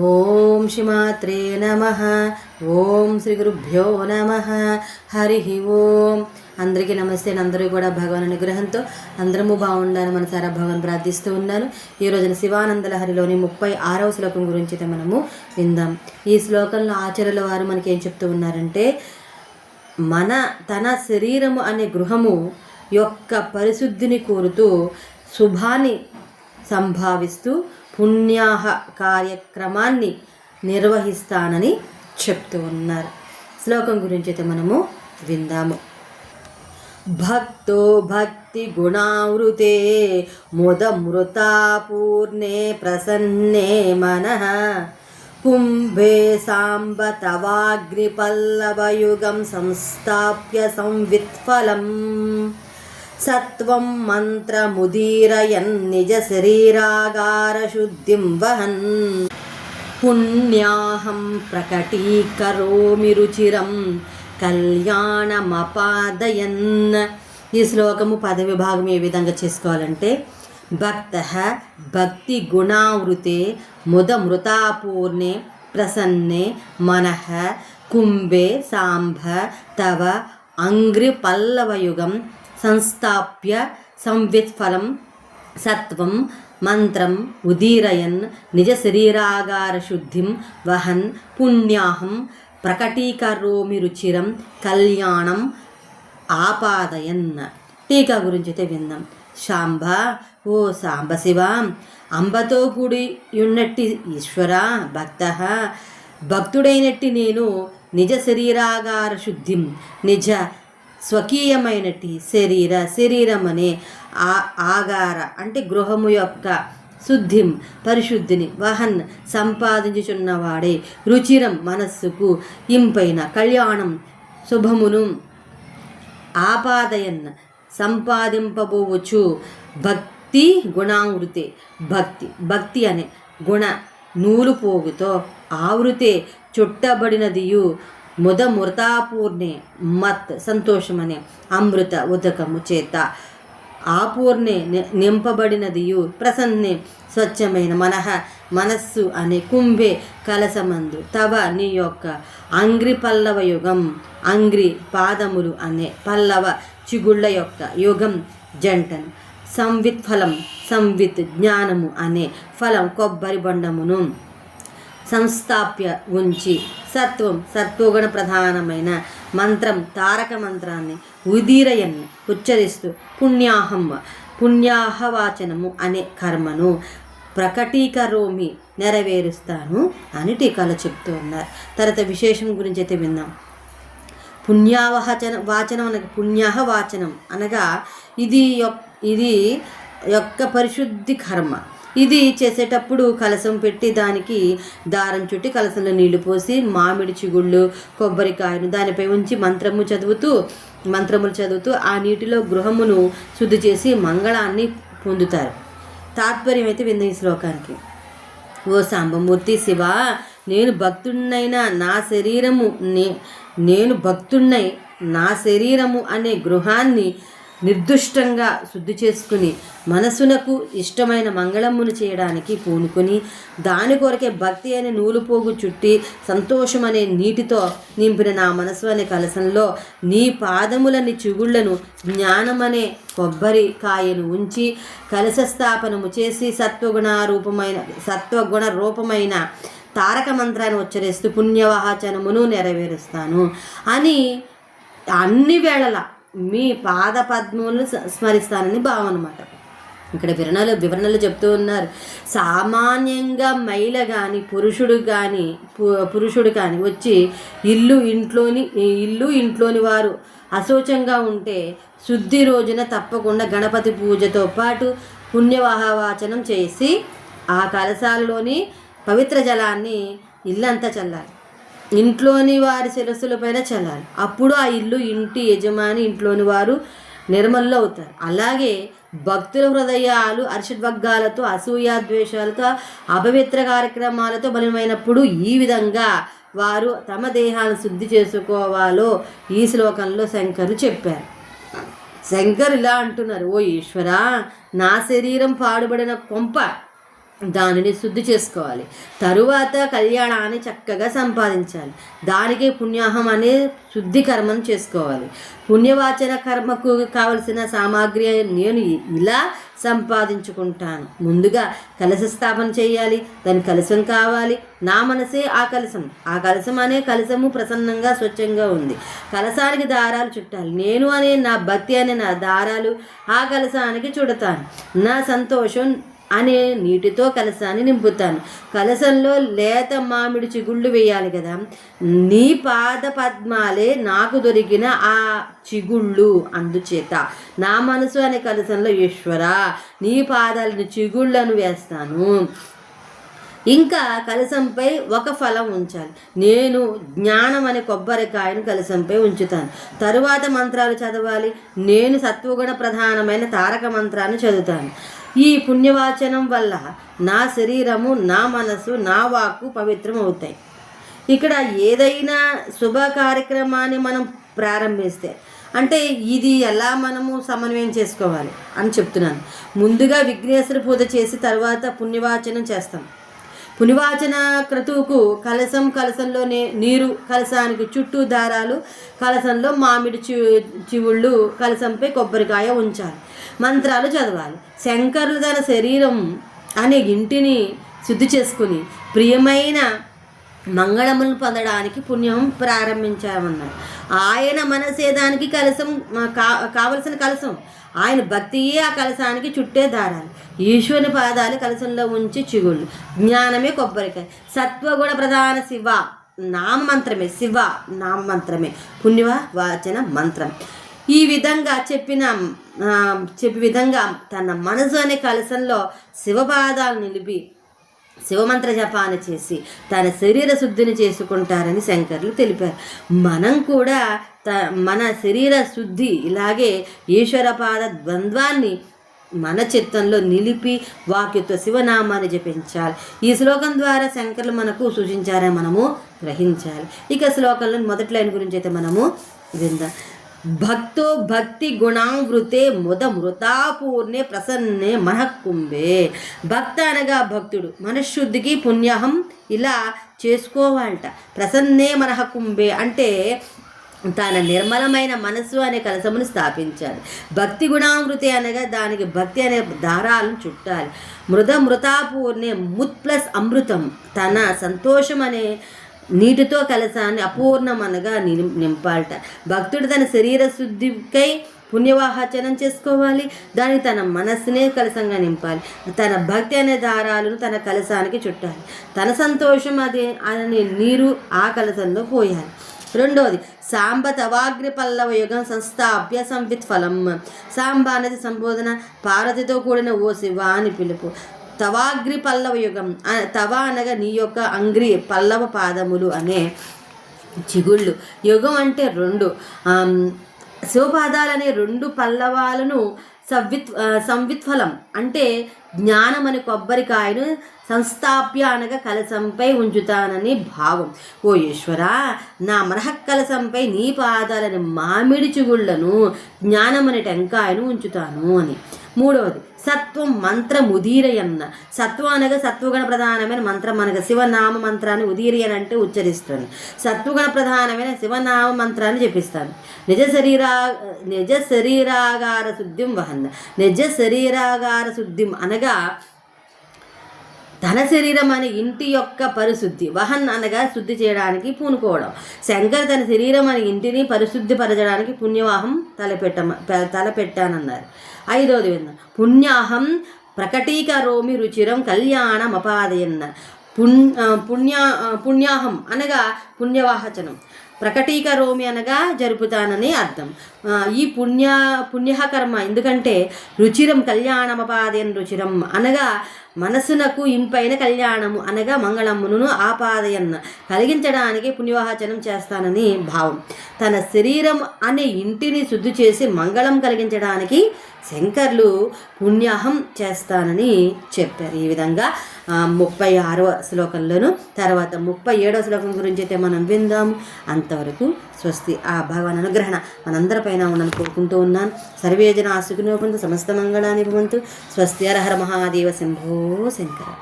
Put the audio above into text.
ఓం శ్రీమాత్రే నమ. ఓం శ్రీ గురుభ్యో నమ. హరి ఓం. అందరికీ నమస్తే. అందరూ కూడా భగవాన్ అనుగ్రహంతో అందరము బాగుండాలని మనసారా భగవాన్ ప్రార్థిస్తూ ఉన్నాను. ఈ రోజున శివానందల హరిలోని ముప్పై ఆరవ శ్లోకం గురించి అయితే మనము విందాం. ఈ శ్లోకంలో ఆచార్యుల వారు మనకి ఏం చెప్తూ ఉన్నారంటే మన తన శరీరము అనే గృహము యొక్క పరిశుద్ధిని కోరుతూ శుభాన్ని సంభావిస్తూ పుణ్యాహ కార్యక్రమాన్ని నిర్వహిస్తానని చెప్తూ ఉన్నారు. శ్లోకం గురించి అయితే మనము విందాము. భక్తో భక్తి గుణావృతే ముదమృతాపూర్ణే ప్రసన్నే మనః. కుంభే సాంబ తవాగ్నిపల్లవయుగం సంస్థాప్య సంవిత్ఫలం. సత్వం మంత్రముదీరయన్ నిజ శరీరాగారశుద్ధిం వహన్. పుణ్యాహం ప్రకటీకరోమి రుచిరం కళ్యాణమపాదయన్. ఈ శ్లోకము పద విభాగం ఏ విధంగా చేసుకోవాలంటే భక్త భక్తి గుణావృతే ముదమృతాపూర్ణే ప్రసన్నే మనః కుంభే సాంభ తవ అంగ్రి పల్లవయుగం సంస్థాప్య సంవిత్ఫలం సత్వం మంత్రం ఉదీరయన్ నిజ శరీరాగార శుద్ధిం వహన్ పుణ్యాహం ప్రకటీకరోమి రుచిరం కళ్యాణం ఆపాదయన్. టీకా గురించి అయితే విందాం. శాంబ ఓ సాంబ శివ అంబతో కూడి ఉన్నట్టి ఈశ్వర భక్త భక్తుడైనట్టి నేను నిజ శరీరాగార శుద్ధిం నిజ స్వకీయమైనటి శరీర శరీరం అనే ఆ ఆగార అంటే గృహము యొక్క శుద్ధిం పరిశుద్ధిని వహన్ సంపాదించుచున్నవాడే రుచిరం మనస్సుకు ఇంపైన కళ్యాణం శుభమును ఆపాదయన్ సంపాదింపబోవచ్చు. భక్తి గుణావృతే భక్తి భక్తి అనే గుణ నూలు పోగుతో ఆవృతే చుట్టబడినదియు ముద మృతాపూర్ణే మత్ సంతోషమనే అమృత ఉదకము చేత. ఆపూర్ణే ని- నింపబడినదియు ప్రసన్నే స్వచ్ఛమైన మనహ మనస్సు అనే కుంభే కలసమందు తవ నీ యొక్క అంగ్రి పల్లవ యుగం అంగ్రి పాదములు అనే పల్లవ చిగుళ్ళ యొక్క యుగం జంటను. సంవిత్ ఫలం సంవిత్ జ్ఞానము అనే ఫలం కొబ్బరి బొండమును సంస్థాప్య ఉంచి సత్వం సత్వగుణ ప్రధానమైన మంత్రం తారక మంత్రాన్ని ఉదీరయన్ ఉచ్చరిస్తూ పుణ్యాహం పుణ్యాహవాచనము అనే కర్మను ప్రకటీకరోమి నెరవేరుస్తాను అని టీకాలు చెప్తూ ఉన్నారు తర్వాత విశేషం గురించి అయితే విన్నాం. పుణ్యావహచన వాచనం అనగా పుణ్యాహ వాచనం అనగా ఇది యొక్క ఇది యొక్క పరిశుద్ధి కర్మ. ఇది చేసేటప్పుడు కలసం పెట్టి దానికి దారం చుట్టి కలసంలో నీళ్ళు పోసి మామిడి చిగుళ్ళు కొబ్బరికాయను దానిపై ఉంచి మంత్రము చదువుతూ మంత్రములు చదువుతూ ఆ నీటిలో గృహమును శుద్ధి చేసి మంగళాన్ని పొందుతారు. తాత్పర్యం అయితే వింది ఈ శ్లోకానికి. ఓ సాంబమూర్తి శివ నేను భక్తుడినైనా నా శరీరము నే నేను భక్తుడినై నా శరీరము అనే గృహాన్ని నిర్దుష్టంగా శుద్ధి చేసుకుని మనసునకు ఇష్టమైన మంగళమును చేయడానికి పూనుకొని దాని కొరకే భక్తి అనే నూలు పోగు చుట్టి సంతోషం అనే నీటితో నింపిన నా మనసు అనే కలసంలో నీ పాదములని చిగుళ్ళను జ్ఞానమనే కొబ్బరి కాయను ఉంచి కలశ స్థాపనము చేసి సత్వగుణ రూపమైన సత్వగుణ రూపమైన తారక మంత్రాన్ని ఉచ్చరిస్తూ పుణ్యవాహచనమును నెరవేరుస్తాను. అని అన్ని వేళల మీ పాద పద్మములను స్మరిస్తానని భావం అనమాట ఇక్కడ వివరణలు వివరణలు చెప్తూ ఉన్నారు. సామాన్యంగా మహిళ కానీ పురుషుడు కానీ పు- పురుషుడు కానీ వచ్చి ఇల్లు ఇంట్లోని ఇల్లు ఇంట్లోని వారు అశోచంగా ఉంటే శుద్ధి రోజున తప్పకుండా గణపతి పూజతో పాటు పుణ్యవాహవాచనం చేసి ఆ కలశాలలోని పవిత్ర జలాన్ని ఇల్లంతా చల్లాలి. ఇంట్లోని వారి శిరస్సులపైన చల్లాలి. అప్పుడు ఆ ఇల్లు ఇంటి యజమాని ఇంట్లోని వారు నిర్మల్లో అవుతారు. అలాగే భక్తుల హృదయాలు అర్షద్వర్గాలతో అసూయ ద్వేషాలతో అపవిత్ర కార్యక్రమాలతో బలమైనప్పుడు ఈ విధంగా వారు తమ దేహాలను శుద్ధి చేసుకోవాలో ఈ శ్లోకంలో శంకరు చెప్పారు. శంకర్ ఇలా అంటున్నారు ఓ ఈశ్వరా నా శరీరం పాడుబడిన కొంప దానిని శుద్ధి చేసుకోవాలి. తరువాత కళ్యాణాన్ని చక్కగా సంపాదించాలి. దానికి పుణ్యాహం అనే శుద్ధి కర్మను చేసుకోవాలి. పుణ్యవాచన కర్మకు కావలసిన సామాగ్రి నేను ఇలా సంపాదించుకుంటాను. ముందుగా కలశ స్థాపన చేయాలి. దాని కలశం కావాలి. నా మనసే ఆ కలశం. ఆ కలశం అనే కలశము ప్రసన్నంగా స్వచ్ఛంగా ఉంది. కలశానికి దారాలు చుట్టాలి. నేను అనే నా భక్తి అనే నా దారాలు ఆ కలశానికి చుడతాను. నా సంతోషం అనే నీటితో కలశాన్ని నింపుతాను. కలశంలో లేత మామిడి చిగుళ్ళు వేయాలి కదా. నీ పాద పద్మాలే నాకు దొరికిన ఆ చిగుళ్ళు అందుచేత. నా మనసు అనే కలశంలో ఈశ్వర నీ పాదాలను చిగుళ్ళను వేస్తాను. ఇంకా కలశంపై ఒక ఫలం ఉంచాలి. నేను జ్ఞానం అనే కొబ్బరికాయను కలశంపై ఉంచుతాను. తరువాత మంత్రాలు చదవాలి. నేను సత్వగుణ ప్రధానమైన తారక మంత్రాన్ని చదువుతాను. ఈ పుణ్యవాచనం వల్ల నా శరీరము నా మనసు నా వాక్కు పవిత్రం అవుతాయి ఇక్కడ ఏదైనా శుభ కార్యక్రమాన్ని మనం ప్రారంభిస్తే అంటే ఇది ఎలా మనము సమన్వయం చేసుకోవాలి అని చెప్తున్నాను. ముందుగా విఘ్నేశ్వర పూజ చేసి తర్వాత పుణ్యవాచనం చేస్తాం. పునివాచన క్రతువుకు కలసం కలసంలోనే నీరు కలసానికి చుట్టూ దారాలు కలసంలో మామిడి చి చివుళ్ళు కలసంపై కొబ్బరికాయ ఉంచాలి. మంత్రాలు చదవాలి. శంకరులు తన శరీరం అనే ఇంటిని శుద్ధి చేసుకుని ప్రియమైన మంగళములు పొందడానికి పుణ్యం ప్రారంభించామన్నాడు. ఆయన మనసేదానికి కలసం కా కావలసిన కలసం. ఆయన భక్తియే ఆ కలసానికి చుట్టే దారాలు. ఈశ్వరుని పాదాలు కలసంలో ఉంచి చిగుళ్ళు. జ్ఞానమే కొబ్బరికాయ. సత్వగుణ ప్రధాన శివ. నామ మంత్రమే శివ నామ మంత్రమే పుణ్యవ? వాచన మంత్రం. ఈ విధంగా చెప్పిన చెప్పి విధంగా తన మనసు అనే కలసంలో శివపాదాలు నిలిపి శివమంత్ర జపాన చేసి తన శరీర శుద్ధిని చేసుకుంటారని శంకర్లు తెలిపారు. మనం కూడా త మన శరీర శుద్ధి ఇలాగే ఈశ్వరపాద ద్వంద్వాన్ని మన చిత్తంలో నిలిపి వాక్యతో శివనామాన్ని జపించాలి. ఈ శ్లోకం ద్వారా శంకర్లు మనకు సూచించారని మనము గ్రహించాలి. ఇక శ్లోకంలో మొదటి లైన్ గురించి అయితే మనము విందాం. భక్తో భక్తి గుణామృతే ముద మృతాపూర్ణే ప్రసన్నే మనఃకుంభే భక్త అనగా భక్తుడు. మనశుద్ధికి పుణ్యహం ఇలా చేసుకోవాలట. ప్రసన్నే మనహకుంభే అంటే తన నిర్మలమైన మనస్సు అనే కలసమును స్థాపించాలి. భక్తి గుణామృతి అనగా దానికి భక్తి అనే దారాలను చుట్టాలి. మృత మృతాపూర్ణే ముత్ ప్లస్ అమృతం. తన సంతోషం అనే నీటితో కలసాన్ని అపూర్ణమనగా నింపాలట. భక్తుడు తన శరీర శుద్ధికై పుణ్యవాహాచనం చేసుకోవాలి. దాన్ని తన మనస్సునే కలసంగా నింపాలి. తన భక్తి అనే దారాలను తన కలసానికి చుట్టాలి. తన సంతోషం అది అనే నీరు ఆ కలసంలో పోయాలి. రెండవది సాంబ తవాగ్రి పల్లవ యుగం సంస్థాప్య సంవిత్ ఫలం సాంబ అనేది సంబోధన పార్వతితో కూడిన ఓ శివ అని పిలుపు. తవాగ్రి పల్లవ యుగం తవ అనగా నీ యొక్క అంగ్రి పల్లవ పాదములు అనే చిగుళ్ళు. యుగం అంటే రెండు. శివపాదాలనే రెండు పల్లవాలను సవ్విత్ సంవిత్ఫలం అంటే జ్ఞానం అనే కొబ్బరికాయను సంస్థాప్య అనగా కలసంపై ఉంచుతానని భావం. ఓ ఈశ్వర నా మరహ కలసంపై నీ పాదాలని మామిడి చిగుళ్ళను జ్ఞానం అనే టెంకాయను ఉంచుతాను అని. మూడవది సత్వం మంత్రం ఉదీరయన్న సత్వం అనగా సత్వగుణ ప్రధానమైన మంత్రం అనగా శివనామ మంత్రాన్ని ఉదీరయన్ అంటే ఉచ్చరిస్తుంది. సత్వగణ ప్రధానమైన శివనామ మంత్రాన్ని జపిస్తాను. నిజ శరీరా నిజ శరీరాగార శుద్ధిం వహన్న. నిజ శరీరాగార శుద్ధిం అనగా ధన శరీరం అనే ఇంటి యొక్క పరిశుద్ధి వహన్ అనగా శుద్ధి చేయడానికి పూనుకోవడం. శంకర్ తన శరీరం అనే ఇంటిని పరిశుద్ధిపరచడానికి పుణ్యవాహం తలపెట్ట తలపెట్టానన్నారు. ఐదవది విందాం పుణ్యాహం ప్రకటీకరోమి రుచిరం కళ్యాణ అపాదయన్న పుణ్య పుణ్య పుణ్యాహం అనగా పుణ్యవాహచనం. ప్రకటీకరోమి అనగా జరుపుతానని అర్థం. ఈ పుణ్య పుణ్యకర్మ ఎందుకంటే రుచిరం కళ్యాణమపాదేన్ రుచిరం అనగా మనసునకు ఇంపైన కళ్యాణము అనగా మంగళమ్మును ఆపాదయన్న కలిగించడానికి పుణ్యవాచనం చేస్తానని భావం. తన శరీరం అనే ఇంటిని శుద్ధి చేసి మంగళం కలిగించడానికి శంకర్లు పుణ్యాహం చేస్తానని చెప్పారు. ఈ విధంగా ముప్పై ఆరవ శ్లోకంలోను తర్వాత ముప్పై ఏడవ శ్లోకం గురించి అయితే మనం విందాము అంతవరకు స్వస్తి. ఆ భగవాన్ అనుగ్రహణ మనందరిపైన ఉండని కోరుకుంటూ ఉన్నాను సర్వేజన ఆసుకుని సమస్త మంగళాన్ని భవంతు. స్వస్తి అరహర మహాదేవ శంభో శంకర.